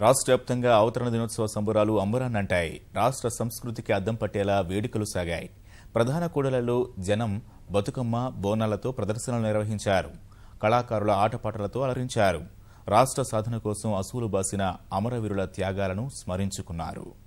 రాష్ట్ర వ్యాప్తంగా అవతరణ దినోత్సవ సంబరాలు అంబురాన్నంటాయి రాష్ట్ర సంస్కృతికి అద్దం పట్టేలా వేడుకలు సాగాయి. ప్రధాన కూడలలో జనం బతుకమ్మ బోనాలతో ప్రదర్శనలు నిర్వహించారు. కళాకారుల ఆటపాటలతో అలరించారు. రాష్ట్ర సాధన కోసం అసూలు బాసిన అమరవీరుల త్యాగాలను స్మరించుకున్నారు.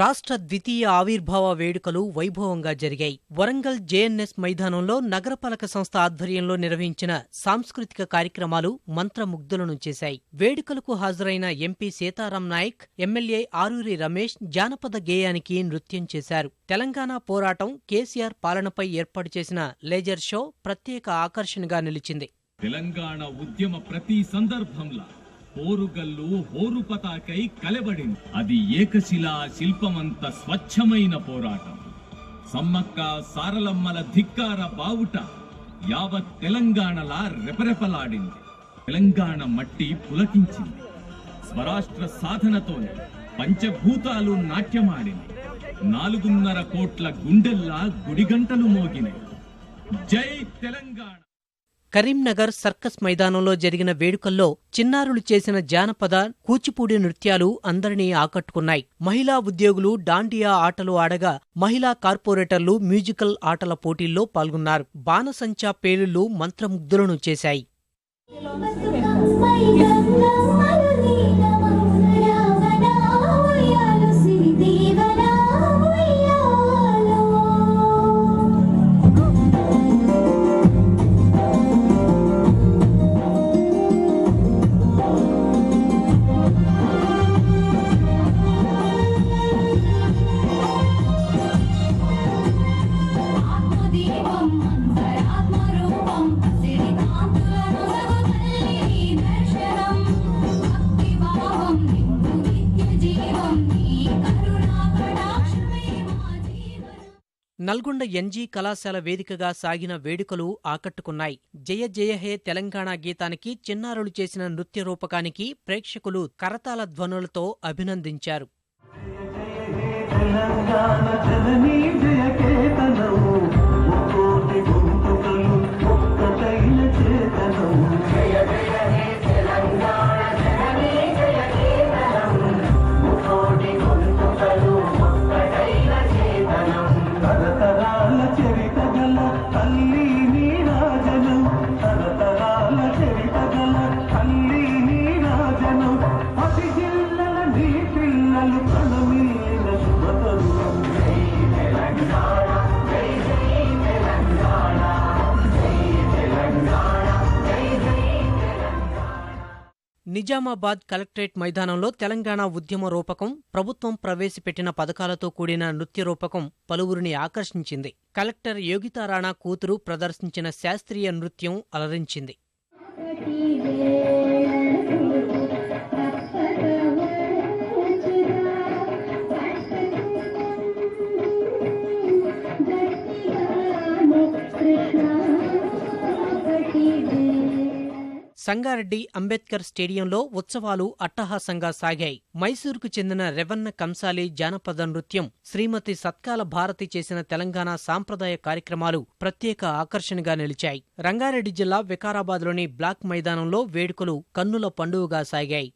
రాష్ట్ర ద్వితీయ ఆవిర్భావ వేడుకలు వైభవంగా జరిగాయి. వరంగల్ జేఎన్ఎస్ మైదానంలో నగరపాలక సంస్థ ఆధ్వర్యంలో నిర్వహించిన సాంస్కృతిక కార్యక్రమాలు మంత్రముగ్ధులను చేశాయి. వేడుకలకు హాజరైన ఎంపీ సీతారాం నాయక్ ఎమ్మెల్యే ఆరూరి రమేష్ జానపద గేయానికి నృత్యం చేశారు. తెలంగాణ పోరాటం కేసీఆర్ పాలనపై ఏర్పాటు చేసిన లేజర్ షో ప్రత్యేక ఆకర్షణగా నిలిచింది. తెలంగాణ ఉద్యమ ప్రతి సందర్భంలో పోరుగల్లు హోరు పతాకై కలబడింది. అది ఏకశిలా శిల్పమంత స్వచ్ఛమైన పోరాటం. సమ్మక్క సారలమ్మల ధిక్కార బావుట యావత్ తెలంగాణలా రెపరెపలాడింది. తెలంగాణ మట్టి పులకించింది. స్వరాష్ట్ర సాధనతోనే పంచభూతాలు నాట్యమాడింది నాలుగున్నర కోట్ల గుండెల్లా గుడిగంటలు మోగినాయి. జై తెలంగాణ! కరీంనగర్ సర్కస్ మైదానంలో జరిగిన వేడుకల్లో చిన్నారులు చేసిన జానపద కూచిపూడి నృత్యాలు అందరినీ ఆకట్టుకున్నాయి. మహిళా ఉద్యోగులు డాండియా ఆటలు ఆడగా మహిళా కార్పొరేటర్లు మ్యూజికల్ ఆటల పోటీల్లో పాల్గొన్నారు. బాణసంచా పేలుళ్ళు మంత్రముగ్ధులను చేశాయి. నల్గొండ ఎన్జీ కళాశాల వేదికగా సాగిన వేడుకలు ఆకట్టుకున్నాయి. జయ జయ హే తెలంగాణ గీతానికి చిన్నారులు చేసిన నృత్య రూపకానికి ప్రేక్షకులు కరతాల ధ్వనులతో అభినందించారు. నిజామాబాద్ కలెక్టరేట్ మైదానంలో తెలంగాణ ఉద్యమ రూపకం ప్రభుత్వం ప్రవేశపెట్టిన పథకాలతో కూడిన నృత్య రూపకం పలువురిని ఆకర్షించింది. కలెక్టర్ యోగితారాణా కూతురు ప్రదర్శించిన శాస్త్రీయ నృత్యం అలరించింది. సంగారెడ్డి అంబేద్కర్ స్టేడియంలో ఉత్సవాలు అట్టహాసంగా సాగాయి. మైసూరుకు చెందిన రెవన్న కంసాలి జానపద నృత్యం శ్రీమతి సత్కాల భారతి చేసిన తెలంగాణ సాంప్రదాయ కార్యక్రమాలు ప్రత్యేక ఆకర్షణగా నిలిచాయి. రంగారెడ్డి జిల్లా వికారాబాద్లోని బ్లాక్ మైదానంలో వేడుకలు కన్నుల పండుగగా సాగాయి.